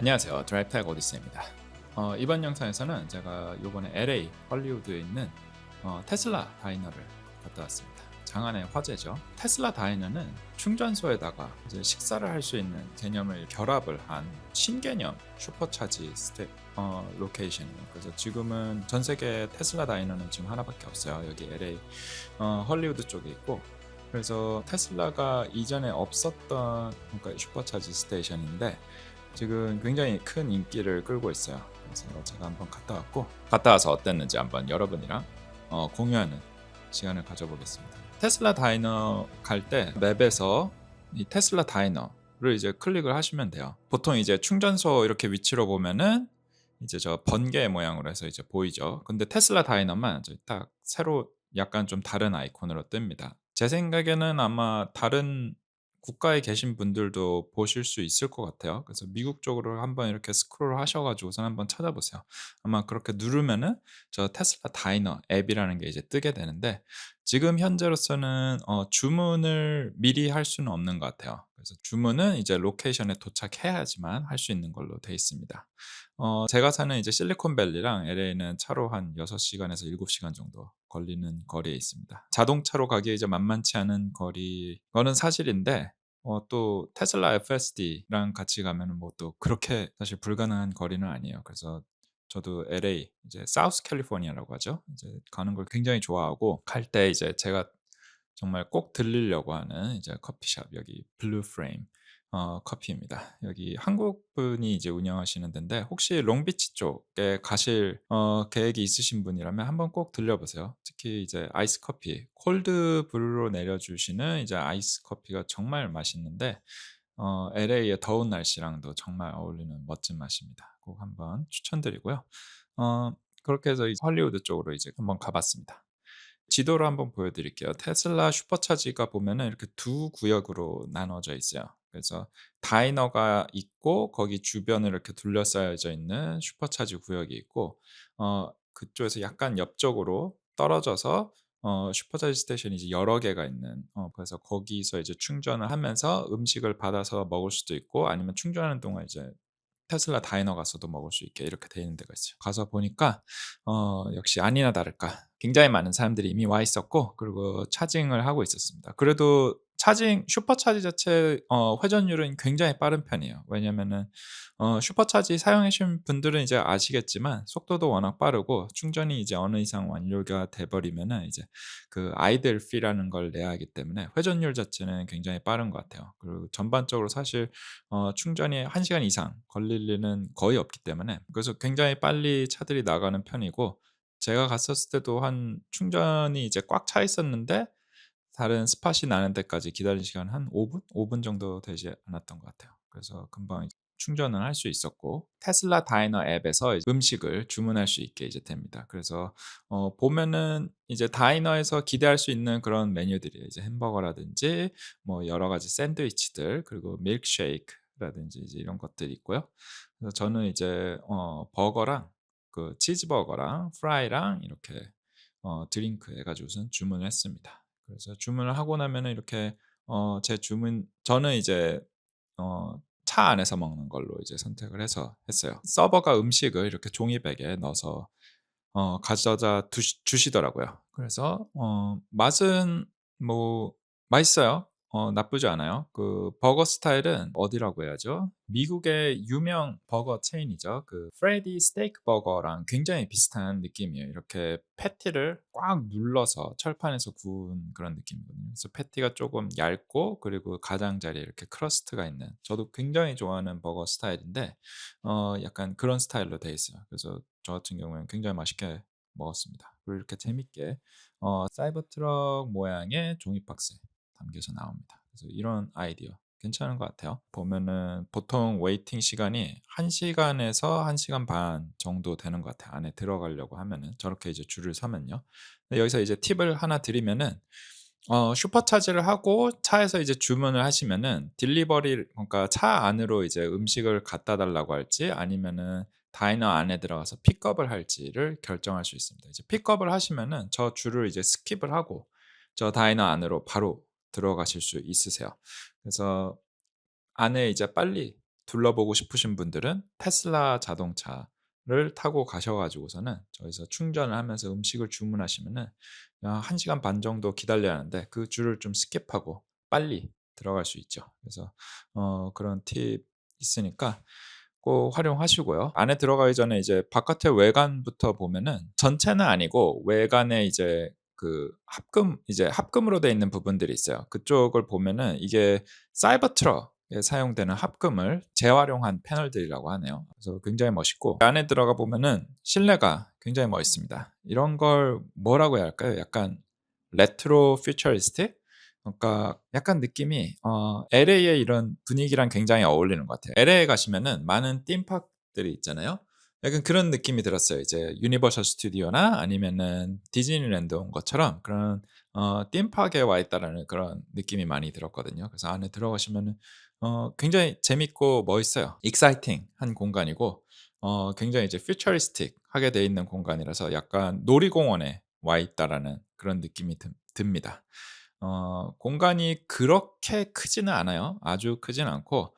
안녕하세요. 드라이브텍 오디스입니다. 어, 이번 영상에서는 제가 이번에 LA 헐리우드에 있는 어, 테슬라 다이너를 갔다 왔습니다. 장안의 화제죠. 테슬라 다이너는 충전소에다가 이제 식사를 할 수 있는 개념을 결합을 한 신개념 슈퍼차지 스텝 어, 로케이션이에요. 그래서 지금은 전 세계 테슬라 다이너는 지금 하나밖에 없어요. 여기 LA 어, 헐리우드 쪽에 있고 그래서 테슬라가 이전에 없었던 그러니까 슈퍼차지 스테이션인데 지금 굉장히 큰 인기를 끌고 있어요. 그래서 제가 한번 갔다 왔고 갔다 와서 어땠는지 한번 여러분이랑 어, 공유하는 시간을 가져보겠습니다. 테슬라 다이너 갈 때 맵에서 이 테슬라 다이너를 이제 클릭을 하시면 돼요. 보통 이제 충전소 이렇게 위치로 보면은 이제 저 번개 모양으로 해서 이제 보이죠. 근데 테슬라 다이너만 딱 새로 약간 좀 다른 아이콘으로 뜹니다. 제 생각에는 아마 다른 국가에 계신 분들도 보실 수 있을 것 같아요. 그래서 미국 쪽으로 한번 이렇게 스크롤 하셔가지고선 한번 찾아보세요. 아마 그렇게 누르면은 저 테슬라 다이너 앱이라는 게 이제 뜨게 되는데 지금 현재로서는 어, 주문을 미리 할 수는 없는 것 같아요. 그래서 주문은 이제 로케이션에 도착해야지만 할 수 있는 걸로 돼 있습니다. 어, 제가 사는 이제 실리콘밸리랑 LA는 차로 한 6시간에서 7시간 정도 걸리는 거리에 있습니다. 자동차로 가기에 이제 만만치 않은 거리, 거는 사실인데, 어, 또 테슬라 FSD랑 같이 가면은 뭐 또 그렇게 사실 불가능한 거리는 아니에요. 그래서 저도 LA 이제 사우스 캘리포니아라고 하죠. 이제 가는 걸 굉장히 좋아하고 갈 때 이제 제가 정말 꼭 들리려고 하는 이제 커피숍 여기 블루 프레임 어, 커피입니다. 여기 한국 분이 이제 운영하시는 데인데 혹시 롱비치 쪽에 가실 어, 계획이 있으신 분이라면 한번 꼭 들려보세요. 특히 이제 아이스 커피, 콜드 브루로 내려주시는 이제 아이스 커피가 정말 맛있는데 어, LA의 더운 날씨랑도 정말 어울리는 멋진 맛입니다. 꼭 한번 추천드리고요. 어, 그렇게 해서 헐리우드 쪽으로 이제 한번 가봤습니다. 지도를 한번 보여드릴게요. 테슬라 슈퍼차지가 보면은 이렇게 두 구역으로 나눠져 있어요. 그래서 다이너가 있고 거기 주변을 이렇게 둘러싸여져 있는 슈퍼차지 구역이 있고 어, 그쪽에서 약간 옆쪽으로 떨어져서 어, 슈퍼차지 스테이션이 이제 여러 개가 있는 어, 그래서 거기서 이제 충전을 하면서 음식을 받아서 먹을 수도 있고 아니면 충전하는 동안 이제 테슬라 다이너 가서도 먹을 수 있게 이렇게 되어 있는 데가 있어요. 가서 보니까 어, 역시 아니나 다를까 굉장히 많은 사람들이 이미 와 있었고 그리고 차징을 하고 있었습니다. 그래도 차징 슈퍼차지 자체 어, 회전율은 굉장히 빠른 편이에요. 왜냐면은 어, 슈퍼차지 사용하신 분들은 이제 아시겠지만 속도도 워낙 빠르고 충전이 이제 어느 이상 완료가 돼 버리면은 이제 그 아이들 피라는 걸 내야 하기 때문에 회전율 자체는 굉장히 빠른 것 같아요. 그리고 전반적으로 사실 어, 충전이 1시간 이상 걸릴 일은 거의 없기 때문에 그래서 굉장히 빨리 차들이 나가는 편이고 제가 갔었을 때도 한 충전이 이제 꽉 차 있었는데 다른 스팟이 나는 데까지 기다린 시간 한 5분? 5분 정도 되지 않았던 것 같아요. 그래서 금방 충전을 할 수 있었고 테슬라 다이너 앱에서 음식을 주문할 수 있게 이제 됩니다. 그래서 어, 보면은 이제 다이너에서 기대할 수 있는 그런 메뉴들이 이제 햄버거라든지 뭐 여러 가지 샌드위치들 그리고 밀크쉐이크라든지 이제 이런 것들이 있고요. 그래서 저는 이제 어, 버거랑 그 치즈버거랑 프라이랑 이렇게 어, 드링크 해가지고선 주문을 했습니다. 그래서 주문을 하고 나면은 이렇게 어, 제 주문 저는 이제 어, 차 안에서 먹는 걸로 이제 선택을 해서 했어요. 서버가 음식을 이렇게 종이백에 넣어서 어, 가져다 두시, 주시더라고요. 그래서 어, 맛은 뭐 맛있어요. 어, 나쁘지 않아요. 그 버거 스타일은 어디라고 해야죠? 미국의 유명 버거 체인이죠. 그 프레디 스테이크 버거랑 굉장히 비슷한 느낌이에요. 이렇게 패티를 꽉 눌러서 철판에서 구운 그런 느낌이거든요. 그래서 패티가 조금 얇고 그리고 가장자리에 이렇게 크러스트가 있는 저도 굉장히 좋아하는 버거 스타일인데 어, 약간 그런 스타일로 돼 있어요. 그래서 저 같은 경우에는 굉장히 맛있게 먹었습니다. 그리고 이렇게 재밌게 어, 사이버 트럭 모양의 종이 박스에 담겨서 나옵니다. 그래서 이런 아이디어 괜찮은 것 같아요. 보면은 보통 웨이팅 시간이 1시간에서 1시간 반 정도 되는 것 같아요. 안에 들어가려고 하면은 저렇게 이제 줄을 서면요. 근데 여기서 이제 팁을 하나 드리면은 어, 슈퍼차지를 하고 차에서 이제 주문을 하시면은 딜리버리 그러니까 차 안으로 이제 음식을 갖다 달라고 할지 아니면은 다이너 안에 들어가서 픽업을 할지를 결정할 수 있습니다. 이제 픽업을 하시면은 저 줄을 이제 스킵을 하고 저 다이너 안으로 바로 들어가실 수 있으세요. 그래서 안에 이제 빨리 둘러보고 싶으신 분들은 테슬라 자동차를 타고 가셔 가지고서는 저기서 충전을 하면서 음식을 주문하시면은 아1 시간 반 정도 기다려야 하는데 그 줄을 좀 스킵하고 빨리 들어갈 수 있죠. 그래서 어 그런 팁 있으니까 꼭 활용하시고요. 안에 들어가기 전에 이제 바깥의 외관부터 보면은 전체는 아니고 외관에 이제 그 합금 이제 합금으로 돼 있는 부분들이 있어요. 그쪽을 보면은 이게 사이버 트럭에 사용되는 합금을 재활용한 패널들이라고 하네요. 그래서 굉장히 멋있고 안에 들어가 보면은 실내가 굉장히 멋있습니다. 이런 걸 뭐라고 해야 할까요? 약간 레트로 퓨처리스틱? 그러니까 약간 느낌이 어 LA의 이런 분위기랑 굉장히 어울리는 것 같아요. LA에 가시면은 많은 ธีม파크들이 있잖아요. 약간 그런 느낌이 들었어요. 이제 유니버설 스튜디오나 아니면은 디즈니랜드 온 것처럼 그런 어 ธีม파크에 와 있다라는 그런 느낌이 많이 들었거든요. 그래서 안에 들어가시면은 어 굉장히 재밌고 멋있어요. exciting한 공간이고 어 굉장히 이제 futuristic하게 돼 있는 공간이라서 약간 '놀이공원에 와 있다.'라는 그런 느낌이 듭 듭니다. 어 공간이 그렇게 크지는 않아요. 아주 크진 않고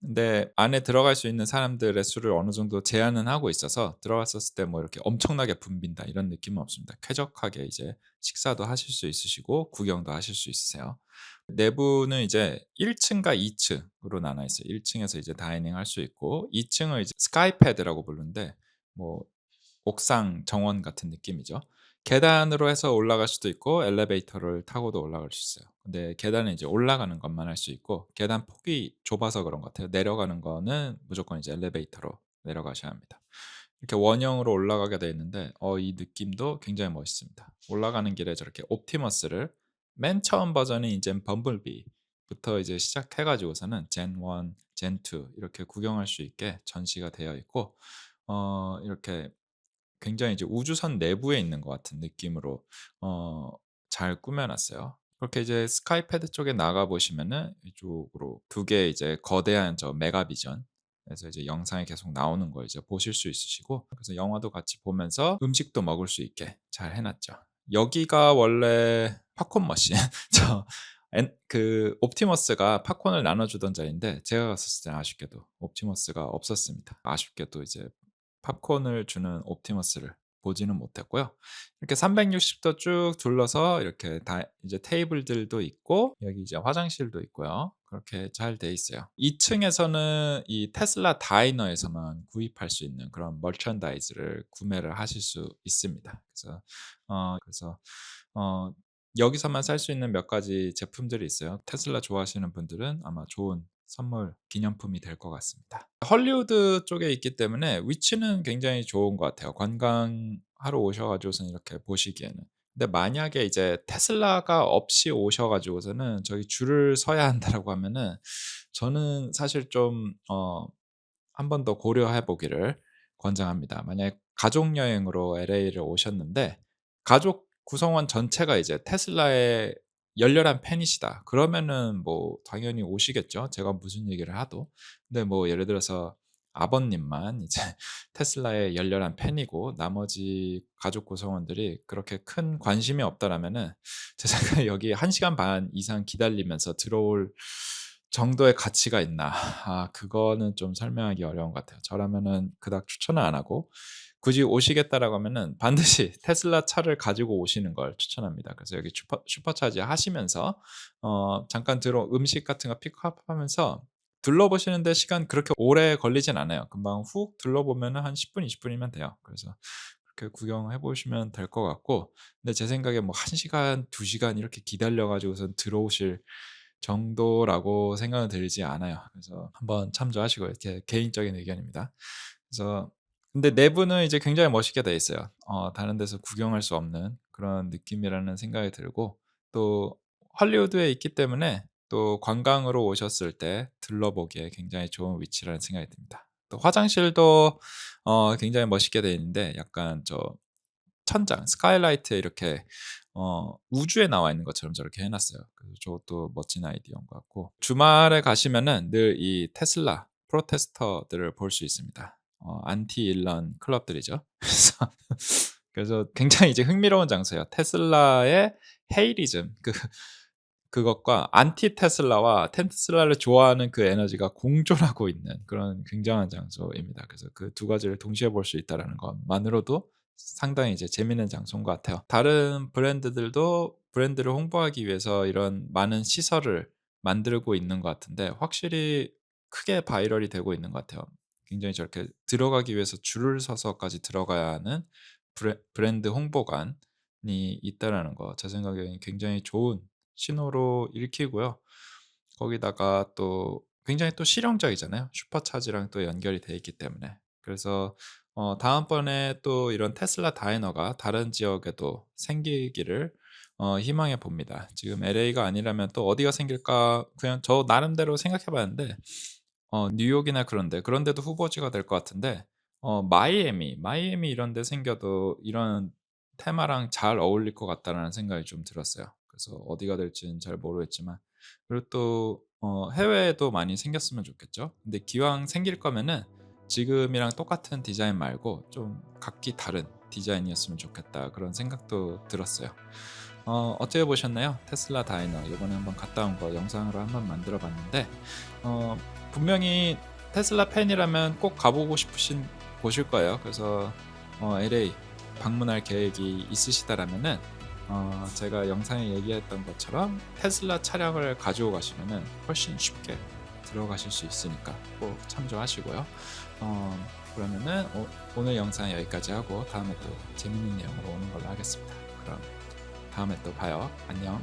근데 안에 들어갈 수 있는 사람들의 수를 어느 정도 제한은 하고 있어서 들어갔었을 때 뭐 이렇게 '엄청나게 붐빈다.' 이런 느낌은 없습니다. 쾌적하게 이제 식사도 하실 수 있으시고 구경도 하실 수 있으세요. 내부는 이제 1 층과 2 층으로 나눠 있어요. 1 층에서 이제 다이닝 할 수 있고 2 층을 이제 스카이패드라고 부르는데 뭐 옥상 정원 같은 느낌이죠. 계단으로 해서 올라갈 수도 있고 엘리베이터를 타고도 올라갈 수 있어요. 근데 계단은 이제 올라가는 것만 할 수 있고 계단 폭이 좁아서 그런 것 같아요. 내려가는 거는 무조건 이제 엘리베이터로 내려가셔야 합니다. 이렇게 원형으로 올라가게 돼 있는데 어 이 느낌도 굉장히 멋있습니다. 올라가는 길에 저렇게 옵티머스를 맨 처음 버전이 이젠 범블비부터 이제 시작해 가지고서는 젠 1, 젠 2 이렇게 구경할 수 있게 전시가 되어 있고 어 이렇게 굉장히 이제 우주선 내부에 있는 것 같은 느낌으로 어 잘 꾸며 놨어요. 그렇게 이제 스카이패드 쪽에 나가 보시면은 이쪽으로 2 개의 이제 거대한 저 메가비전 그래서 이제 영상이 계속 나오는 걸 이제 보실 수 있으시고 그래서 영화도 같이 보면서 음식도 먹을 수 있게 잘 해 놨죠. 여기가 원래 팝콘 머신 저 엔 그 옵티머스가 팝콘을 나눠 주던 자리인데 제가 갔었을 때는 아쉽게도 옵티머스가 없었습니다. 아쉽게도 이제 팝콘을 주는 옵티머스를 보지는 못했고요. 이렇게 360도 쭉 둘러서 이렇게 다 이제 테이블들도 있고 여기 이제 화장실도 있고요. 그렇게 잘 돼 있어요. 2 층에서는 이 테슬라 다이너에서만 구입할 수 있는 그런 머천다이즈를 구매를 하실 수 있습니다. 그래서 어 그래서 어 여기서만 살 수 있는 몇 가지 제품들이 있어요. 테슬라 좋아하시는 분들은 아마 좋은 선물 기념품이 될 것 같습니다. 헐리우드 쪽에 있기 때문에 위치는 굉장히 좋은 것 같아요. 관광하러 오셔 가지고서는 이렇게 보시기에는. 근데 만약에 이제 테슬라가 없이 오셔 가지고서는 저기 줄을 서야 한다라고 하면은 저는 사실 좀 어 한 번 더 고려해 보기를 권장합니다. 만약에 가족 여행으로 LA를 오셨는데 가족 구성원 전체가 이제 테슬라의 열렬한 팬이시다. 그러면은 뭐 당연히 오시겠죠. 제가 무슨 얘기를 하도. 근데 뭐 예를 들어서 아버님만 이제 테슬라의 열렬한 팬이고 나머지 가족 구성원들이 그렇게 큰 관심이 없다라면은 제 생각에 여기 1 시간 반 이상 기다리면서 들어올 정도의 가치가 있나. 아 그거는 좀 설명하기 어려운 것 같아요. 저라면은 그닥 추천을 안 하고 굳이 오시겠다라고 하면은 반드시 테슬라 차를 가지고 오시는 걸 추천합니다. 그래서 여기 슈퍼 슈퍼차지 하시면서 어 잠깐 들어 음식 같은 거 픽업하면서 둘러보시는데 시간 그렇게 오래 걸리진 않아요. 금방 훅 둘러보면은 한10 분, 20 분이면 돼요. 그래서 그렇게 구경해 보시면 될 것 같고 근데 제 생각에 뭐 1 시간, 2 시간 이렇게 기다려 가지고선 들어오실 정도라고 생각은 들지 않아요. 그래서 한번 참조하시고 이렇게 개인적인 의견입니다. 그래서 근데 내부는 이제 굉장히 멋있게 돼 있어요. 어 다른 데서 구경할 수 없는 그런 느낌이라는 생각이 들고 또 할리우드에 있기 때문에 또 관광으로 오셨을 때 들러보기에 굉장히 좋은 위치라는 생각이 듭니다. 또 화장실도 어 굉장히 멋있게 돼 있는데 약간 저 천장 스카이라이트에 이렇게 어 우주에 나와 있는 것처럼 저렇게 해 놨어요. 그래서 저것도 멋진 아이디어인 것 같고 주말에 가시면은 늘 이 테슬라 프로테스터들을 볼 수 있습니다. 어 안티 일런 클럽들이죠. 그래서 그래서 굉장히 이제 흥미로운 장소예요. 테슬라의 헤이리즘 그 그것과 안티 테슬라와 테슬라를 좋아하는 그 에너지가 공존하고 있는 그런 굉장한 장소입니다. 그래서 그 두 가지를 동시에 볼 수 있다라는 것만으로도 상당히 이제 재미있는 장소인 것 같아요. 다른 브랜드들도 브랜드를 홍보하기 위해서 이런 많은 시설을 만들고 있는 것 같은데 확실히 크게 바이럴이 되고 있는 것 같아요. 굉장히 저렇게 들어가기 위해서 줄을 서서까지 들어가야 하는 브랜드 홍보관이 있다라는 거 제 생각에는 굉장히 좋은 신호로 읽히고요. 거기다가 또 굉장히 또 실용적이잖아요. 슈퍼차지랑 또 연결이 돼 있기 때문에. 그래서 어, 다음번에 또 이런 테슬라 다이너가 다른 지역에도 생기기를 어, 희망해 봅니다. 지금 LA가 아니라면 또 어디가 생길까 그냥 저 나름대로 생각해 봤는데 어, 뉴욕이나 그런데 그런데도 후보지가 될 것 같은데 어, 마이애미 마이애미 이런 데 생겨도 이런 테마랑 잘 어울릴 것 같다라는 생각이 좀 들었어요. 그래서 어디가 될지는 잘 모르겠지만 그리고 또 어, 해외에도 많이 생겼으면 좋겠죠. 근데 기왕 생길 거면은 지금이랑 똑같은 디자인 말고 좀 각기 다른 디자인이었으면 좋겠다 그런 생각도 들었어요. 어, 어떻게 보셨나요? 테슬라 다이너 이번에 한번 갔다 온 거 영상으로 한번 만들어 봤는데 어, 분명히 테슬라 팬이라면 꼭 가보고 싶으신 곳일 거예요. 그래서 어, LA 방문할 계획이 있으시다라면은 어, 제가 영상에 얘기했던 것처럼 테슬라 차량을 가지고 가시면은 훨씬 쉽게 들어가실 수 있으니까 꼭 참조하시고요. 어, 그러면은 오, 늘 영상 여기까지 하고 다음에 또 재밌는 내용으로 오는 걸로 하겠습니다. 그럼 다음에 또 봐요. 안녕.